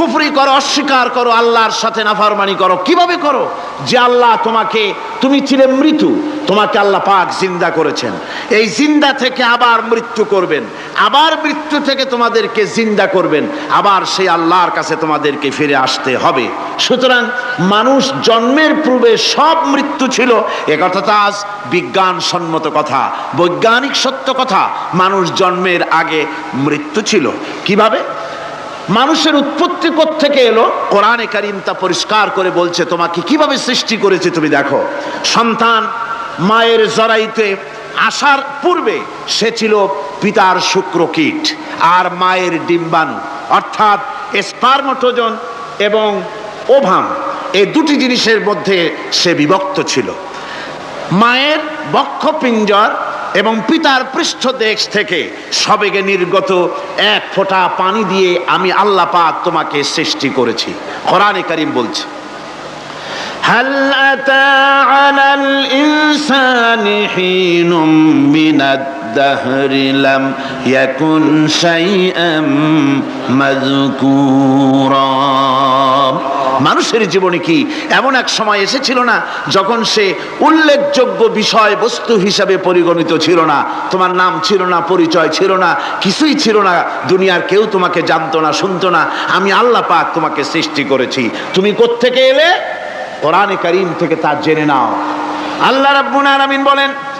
কুফরি করো, অস্বীকার করো, আল্লাহর সাথে নাফরমানি করো। কীভাবে করো? যে আল্লাহ তোমাকে, তুমি ছিলে মৃত্যু, তোমাকে আল্লাহ পাক জিন্দা করেছেন। এই জিন্দা থেকে আবার মৃত্যু করবেন। আবার মৃত্যু থেকে তোমাদেরকে জিন্দা করবেন। আবার সেই আল্লাহর কাছে তোমাদেরকে ফিরে আসতে হবে। সুতরাং মানুষ জন্মের পূর্বে সব মৃত্যু ছিল। এ কথা তো আজ বিজ্ঞান সম্মত কথা। বৈজ্ঞানিক সত্য কথা, মানুষ জন্মের আগে মৃত্যু ছিল। কীভাবে? মানুষের উৎপত্তি থেকে এলো? কোরআনে কারিম তা পরিষ্কার করে বলছে, তোমাকে কীভাবে সৃষ্টি করেছে তুমি দেখো। সন্তান মায়ের জরাইতে আসার পূর্বে সে ছিল পিতার শুক্র কীট আর মায়ের ডিম্বাণু, অর্থাৎ স্পার্মটোজন এবং ওভাম এই দুটি জিনিসের মধ্যে সে বিভক্ত ছিল। মায়ের বক্ষপিঞ্জর এবং পিতার পৃষ্ঠদেশ থেকে সবেগে নির্গত এক ফোঁটা পানি দিয়ে আমি আল্লাহ পাক তোমাকে সৃষ্টি করেছি কোরআনে কারিম বলছে هل أتى على الإنسان حين من الدهر لم يكن شيئا مذكورا মানুষের জীবনে কি এমন এক সময় এসেছিল না যখন সে উল্লেখযোগ্য বিষয় বস্তু হিসাবে পরিগণিত ছিল না? তোমার নাম ছিল না, পরিচয় ছিল না, কিছুই ছিল না, দুনিয়ার কেউ তোমাকে জানতো না, শুনতো না। আমি আল্লাহ পাক তোমাকে সৃষ্টি করেছি। তুমি কোত্থেকে এলে? কোরআনে কারিম থেকে তা জেনে নাও। আল্লাহ রাব্বুল আলামিন বলেন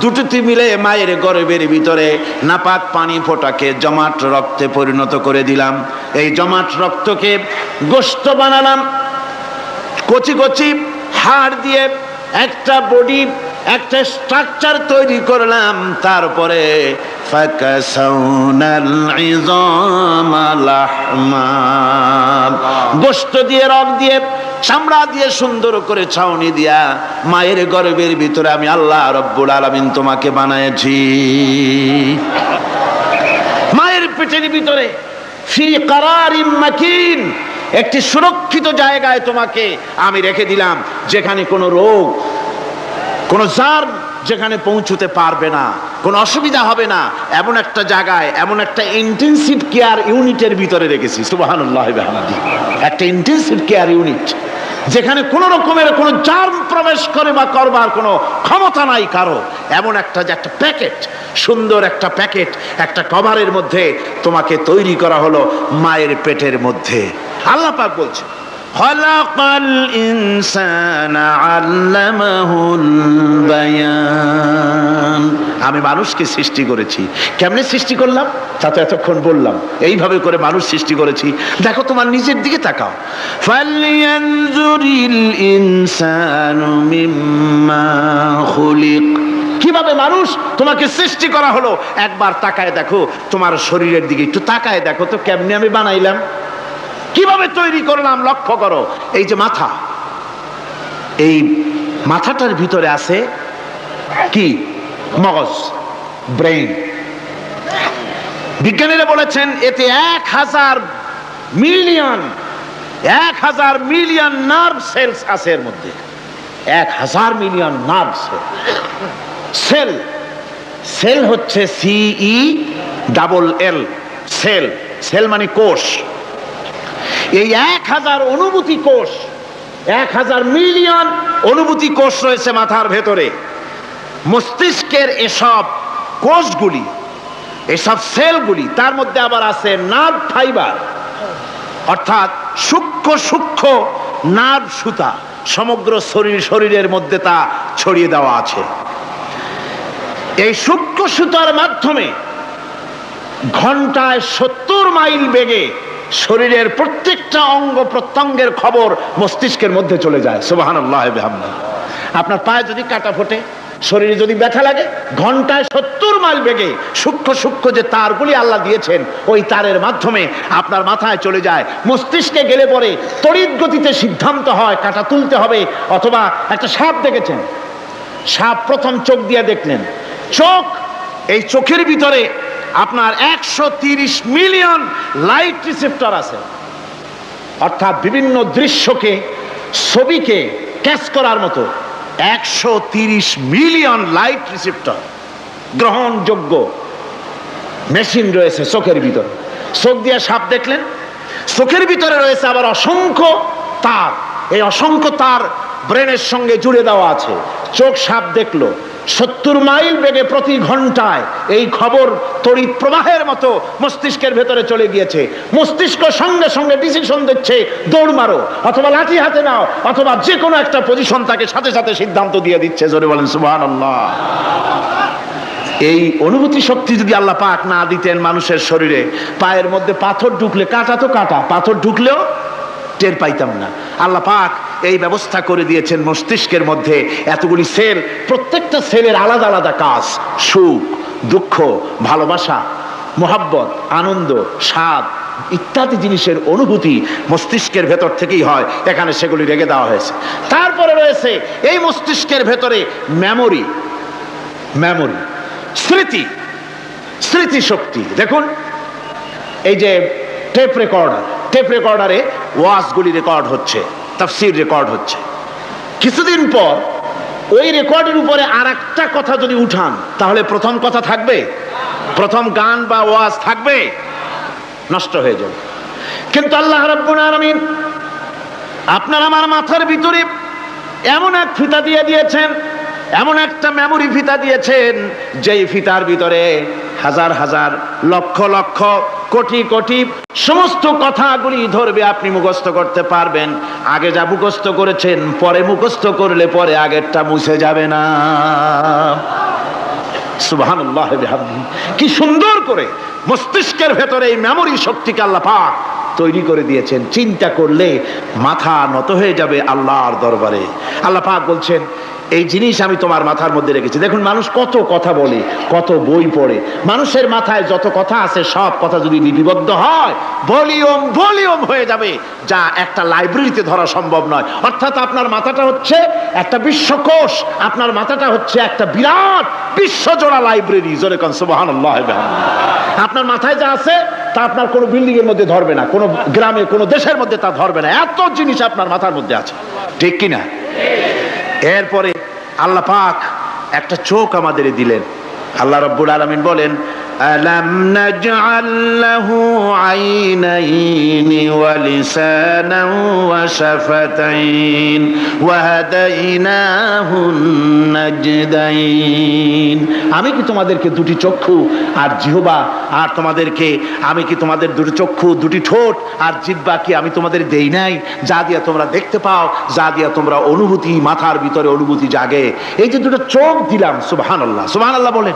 দুটোতে মিলে মায়ের গরবের ভিতরে নাপাক পানি ফোটাকে জমাট রক্তে পরিণত করে দিলাম। এই জমাট রক্তকে গোস্ত বানালাম। কচি কচি হাড় দিয়ে একটা বডি, একটা স্ট্রাকচার তৈরি করলাম। তারপরে গোস্ত দিয়ে রক দিয়ে চামড়া দিয়ে সুন্দর করে ছাউনি দিয়া মায়ের গর্ভের ভিতরে আমি আল্লাহ রব্বুল আলামিন তোমাকে বানাইছি। মায়ের পেটের ভিতরে ফি কারারিম মাকিন, একটি সুরক্ষিত জায়গায় তোমাকে আমি রেখে দিলাম, যেখানে কোনো রোগ, কোনো জার যেখানে পৌঁছতে পারবে না। কোনো অসুবিধা হবে না। এমন একটা জায়গায়, এমন একটা ইন্টেনসিভ কেয়ার ইউনিটের ভিতরে রেখেছি সুবহানাল্লাহ একটা ইন্টেনসিভ কেয়ার ইউনিট যেখানে কোনো রকমের কোনো জার্ম প্রবেশ করে বা করবার কোনো ক্ষমতা নাই কারও। এমন একটা যে একটা প্যাকেট সুন্দর একটা প্যাকেট একটা কভারের মধ্যে তোমাকে তৈরি করা হলো মায়ের পেটের মধ্যে। আল্লাহ পাক বলছে خلق الإنسان علمه البيان আমি মানুষকে সৃষ্টি করেছি কেমনে সৃষ্টি করলাম তা তো এতক্ষণ বললাম এইভাবে করে মানুষ সৃষ্টি করেছি দেখো তোমার নিজের দিকে তাকাও فلينظر الإنسان مما خلق কিভাবে মানুষ তোমাকে সৃষ্টি করা হলো একবার তাকায় দেখো তোমার শরীরের দিকে একটু তাকায় দেখো তো কেমনে আমি বানাইলাম কীভাবে তৈরি করলাম লক্ষ্য করো। এই যে মাথা। এই মাথাটার ভিতরে আছে কি? মগজ। ব্রেইন বিজ্ঞানীরা বলেছেন, এতে এক হাজার মিলিয়ন এক হাজার মিলিয়ন নার্ভ সেলস আছে এর মধ্যে। এক হাজার million nerve cell cell cell হচ্ছে সিই ডাবল এল সেল সেল মানে কোষ। এই এক হাজার অনুভূতি কোষ, এক হাজার মিলিয়ন অনুভূতি কোষ রয়েছে মাথার ভেতরে। মস্তিষ্কের এসব কোষগুলি, এসব সেলগুলি, তার মধ্যে আবার আছে নার্ভ ফাইবার অর্থাৎ সূক্ষ্ম সূক্ষ্ম নার্ভ সুতা, সমগ্র শরীর, শরীরের মধ্যে তা ছড়িয়ে দেওয়া আছে। এই সূক্ষ্ম সুতার মাধ্যমে ঘন্টায় সত্তর মাইল বেগে শরীরের প্রত্যেকটা অঙ্গ প্রত্যঙ্গের খবর মস্তিষ্কের মধ্যে চলে যায়। সুবাহান আপনার পায়ে যদি কাটা ফোটে, শরীরে যদি ব্যথা লাগে, ঘন্টায় সত্তর মাইল বেগে সূক্ষ্ম সূক্ষ্ম যে তারগুলি আল্লাহ দিয়েছেন, ওই তারের মাধ্যমে আপনার মাথায় চলে যায়। মস্তিষ্কে গেলে পরে তড়িৎ গতিতে সিদ্ধান্ত হয়, কাটা তুলতে হবে, অথবা একটা সাপ দেখেছেন? সাপ প্রথম চোখ দিয়ে দেখলেন। চোখ, এই চোখের ভিতরে আপনার একশো মিলিয়ন লাইট রিসেপ্টর আছে। অর্থাৎ বিভিন্ন দৃশ্যকে, ছবিকে ক্যাচ করার মতো একশো মিলিয়ন লাইট রিসেপ্টর গ্রহণযোগ্য মেশিন রয়েছে চোখের ভিতরে। চোখ দিয়ে সাপ দেখলেন, চোখের ভিতরে রয়েছে আবার অসংখ্য তার। এই অসংখ্য তার ব্রেনের সঙ্গে জুড়ে দেওয়া আছে। চোখ সাপ দেখল সত্তর মাইল বেগে প্রতি ঘন্টায় এই খবর তড়িৎ প্রবাহের মতো মস্তিষ্কের ভেতরে চলে গিয়েছে। মস্তিষ্ক সঙ্গে সঙ্গে ডিসিশন দিচ্ছে, দৌড় মারো, অথবা লাঠি হাতে নাও, অথবা যে কোনো একটা পজিশন তাকে সাথে সাথে সিদ্ধান্ত দিয়ে দিচ্ছে, জোরে বলেন সুবহান এই অনুভূতি শক্তি যদি আল্লাহ পাক না দিতেন মানুষের শরীরে, পায়ের মধ্যে পাথর ঢুকলে কাটা তো কাটা, পাথর ঢুকলেও টের পাইতাম না। আল্লাহ পাক এই ব্যবস্থা করে দিয়েছেন মস্তিষ্কের মধ্যে এতগুলি সেল, প্রত্যেকটা সেলের আলাদা আলাদা কাজ, সুখ, দুঃখ, ভালোবাসা, মোহাব্বত, আনন্দ, স্বাদ ইত্যাদি জিনিসের অনুভূতি মস্তিষ্কের ভেতর থেকেই হয়। এখানে সেগুলি রেখে দেওয়া হয়েছে। তারপরে রয়েছে এই মস্তিষ্কের ভেতরে মেমোরি মেমোরি স্মৃতি স্মৃতি শক্তি দেখুন, এই যে টেপ রেকর্ডার টেপ রেকর্ডারে ওয়াজগুলি রেকর্ড হচ্ছে। তাফসির রেকর্ড হচ্ছে। কিছুদিন পর ওই রেকর্ডের উপরে আর একটা কথা যদি উঠান, তাহলে প্রথম কথা থাকবে? প্রথম গান বা ওয়াজ থাকবে? নষ্ট হয়ে যাবে। কিন্তু আল্লাহ রাব্বুল আলামিন আপনার আমার মাথার ভিতরে এমন এক ফিতা দিয়ে দিয়েছেন, এমন একটা মেমোরি ফিতা দিয়েছেন, যেই ফিতার ভিতরে হাজার হাজার লক্ষ লক্ষ কোটি কোটি সমস্ত কথাগুলি ধরবে আপনি মুখস্থ করতে পারবেন। আগে যা মুখস্থ করেছেন, পরে মুখস্থ করলে পরে আগেরটা মুছে যাবে না। সুবহানাল্লাহ। কি সুন্দর করে মস্তিষ্কের ভেতরে এই মেমোরি শক্তিকে আল্লাহ তৈরি করে দিয়েছেন। চিন্তা করলে মাথা নত হয়ে যাবে আল্লাহর দরবারে। আল্লাহ পাক বলছেন এই জিনিস আমি তোমার মাথার মধ্যে রেখেছি। দেখুন, মানুষ কত কথা বলে, কত বই পড়ে। মানুষের মাথায় যত কথা আছে, সব কথা যদি লিপিবদ্ধ হয়, ভলিউম ভলিউম হয়ে যাবে। যা একটা লাইব্রেরিতে ধরা সম্ভব নয়। অর্থাৎ আপনার মাথাটা হচ্ছে একটা বিশ্বকোষ। আপনার মাথাটা হচ্ছে একটা বিরাট বিশ্বজোড়া লাইব্রেরি। জোরে কন, সুবহানাল্লাহ আপনার মাথায় যা আছে, তা আপনার কোনো বিল্ডিং এর মধ্যে ধরবে না। কোনো গ্রামে, কোনো দেশের মধ্যে তা ধরবে না। এত জিনিস আপনার মাথার মধ্যে আছে। ঠিক কিনা? এরপরে আল্লাহ পাক একটা চোখ আমাদের দিলেন। আল্লাহ রব্বুল আলমিন বলেন ألم نجعل له عينين ولسانا وشفتين وهديناه النجدين আমি কি তোমাদেরকে দুটি চক্ষু আর জিহবা আর তোমাদেরকে আমি কি তোমাদের দুটি চক্ষু দুটি ঠোঁট আর জিহ্বা কি আমি তোমাদের দেই নাই যা দিয়া তোমরা দেখতে পাও যা দিয়া তোমরা অনুভূতি মাথার ভিতরে অনুভূতি জাগে এই যে দুটো চোখ দিলাম সুবহান আল্লাহ সুবহান আল্লাহ বলেন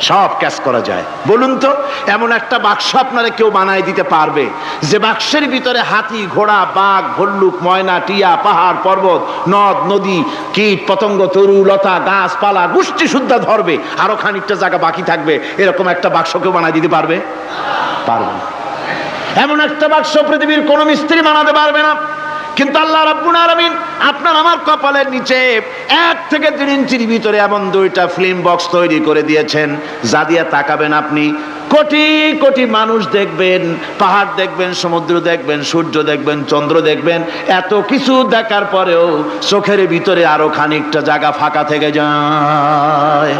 সব ক্যাচ করা যায়। বলুন তো, এমন একটা বাক্স আপনারা কেউ বানায় দিতে পারবে? যে বাক্সের ভিতরে হাতি, ঘোড়া, বাঘ, ভল্লুক, ময়না, টিয়া, পাহাড়, পর্বত, নদ, নদী, কীট, পতঙ্গ, তরু, লতা, গাছপালা, গোষ্ঠী শুদ্ধা ধরবে, আরও খানিকটা জায়গা বাকি থাকবে। এরকম একটা বাক্স কেউ বানায় দিতে পারবে? পারবে এমন একটা বাক্স পৃথিবীর কোন মিস্ত্রি বানাতে পারবে না। কিন্তু আল্লাহ রাব্বুল আলামিন আপনার আমার কপালের নিচে এক থেকে তিন ইঞ্চির ভিতরে এমন দুইটা ফিল্ম বক্স তৈরি করে দিয়েছেন, যা দিয়ে তাকাবেন আপনি। কোটি কোটি মানুষ দেখবেন, পাহাড় দেখবেন, সমুদ্র দেখবেন, সূর্য দেখবেন, চন্দ্র দেখবেন, এত কিছু দেখার পরেও চোখের ভিতরে আরও খানিকটা জায়গা ফাঁকা থেকে যায়।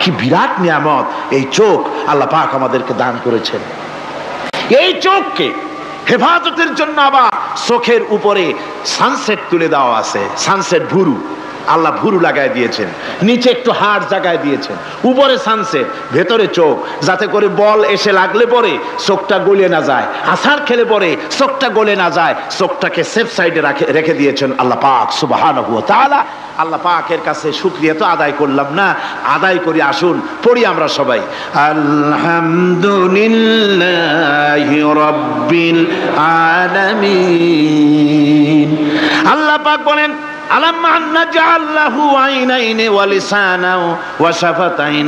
কি বিরাট নিয়ামত, এই চোখ আল্লাহ পাক আমাদেরকে দান করেছেন। এই চোখকে হেফাজতের জন্য আবার চোখের উপরে সানসেট তুলে দেওয়া আছে সানসেট ভুরু। আল্লাহ ভুরু লাগায় দিয়েছেন, নিচে একটু হাড় জাগায় দিয়েছেন, উপরে সানসেট ভেতরে চোখ, যাতে করে বল এসে লাগলে পরে চোখটা গলে না যায় আসার খেলে পরে চোখটা গলে না যায়, চোখটাকে সেফ সাইডে রাখে, রেখে দিয়েছেন আল্লাহ পাক সুবাহান তাআলা। আল্লাহ পাকের কাছে শুক্রিয়া তো আদায় করলাম না, আদায় করি, আসুন, পড়ি আমরা সবাই। আলহামদুলিল্লাহি আল্লাহ পাক বলেন শাফাতাইন।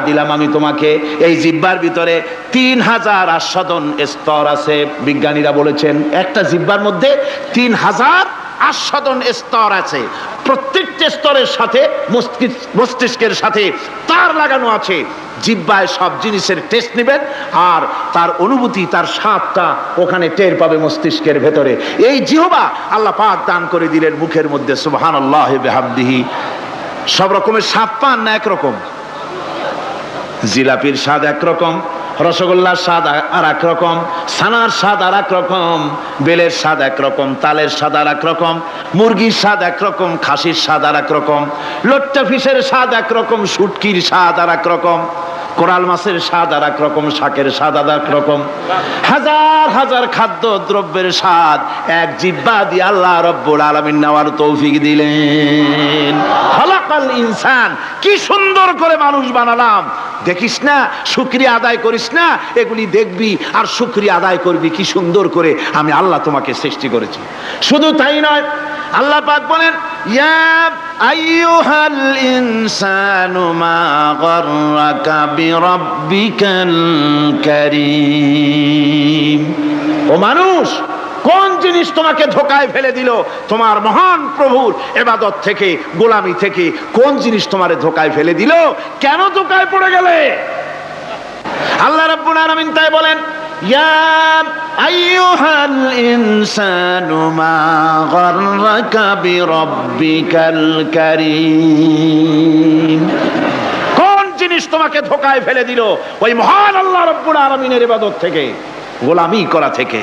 দিলাম আমি তোমাকে। এই জিব্বার ভিতরে তিন হাজার আস্বাদন স্তর আছে। বিজ্ঞানীরা বলেছেন, একটা জিব্বার মধ্যে তিন হাজার আস্বাদন স্তর আছে। প্রত্যেকটা স্তরের সাথে মস্তিষ্কের সাথে তার লাগানো আছে। জিব্বায় সব জিনিসের টেস্ট নেবেন আর তার অনুভূতি, তার স্বাদটা ওখানে টের পাবে মস্তিষ্কের ভেতরে। এই জিহবা আল্লাহ পাক দান করে দিলেন মুখের মধ্যে সুবহান আল্লাহ বেহাবদিহি সব রকমের স্বাদ পান না একরকম? জিলাপির স্বাদ একরকম রসগোল্লার স্বাদ আর এক রকম সানার স্বাদ আর এক রকম, বেলের স্বাদ এক রকম, তালের স্বাদ আর এক রকম, মুরগির স্বাদ এক রকম, খাসির স্বাদ আর এক রকম লোট্টা ফিসের স্বাদ একরকম সুটকির স্বাদ আর এক রকম। কোরাল মাছের স্বাদ আর এক রকম, শাকের স্বাদ আর এক রকম। হাজার হাজার খাদ্য দ্রব্যের স্বাদ, এক জিব্বা দিয়ে আল্লাহ রব্বুল আলামিন নেওয়ার তৌফিক দিলেন। খলাকাল ইনসান, কি সুন্দর করে মানুষ বানালাম। দেখিস না, শুক্রিয়া আদায় করিস না, এগুলি দেখবি আর শুক্রিয়া আদায় করবি, কি সুন্দর করে আমি আল্লাহ তোমাকে সৃষ্টি করেছি। শুধু তাই নয় আল্লাহ পাক বলেন, ইয়া আইয়ুহাল ইনসানু মা গাররাকা বিরাব্বিকাল কারীম। ও মানুষ, কোন জিনিস তোমাকে ধোকায় ফেলে দিল? তোমার মহান প্রভুর এবাদত থেকে, গোলামি থেকে, কোন জিনিস তোমারে ধোকায় ফেলে দিল? কেন ধোকায় পড়ে গেলে? আল্লাহ রাব্বুল আলামিন তাই বলেন আইয়ুহাল ইনসানু মা গাররাকা বিরাব্বিকাল কারীম কোন জিনিস তোমাকে ধোকায় ফেলে দিল? ওই মহান আল্লাহ রব্বুল আলমিনের ইবাদত থেকে, গোলামি করা থেকে।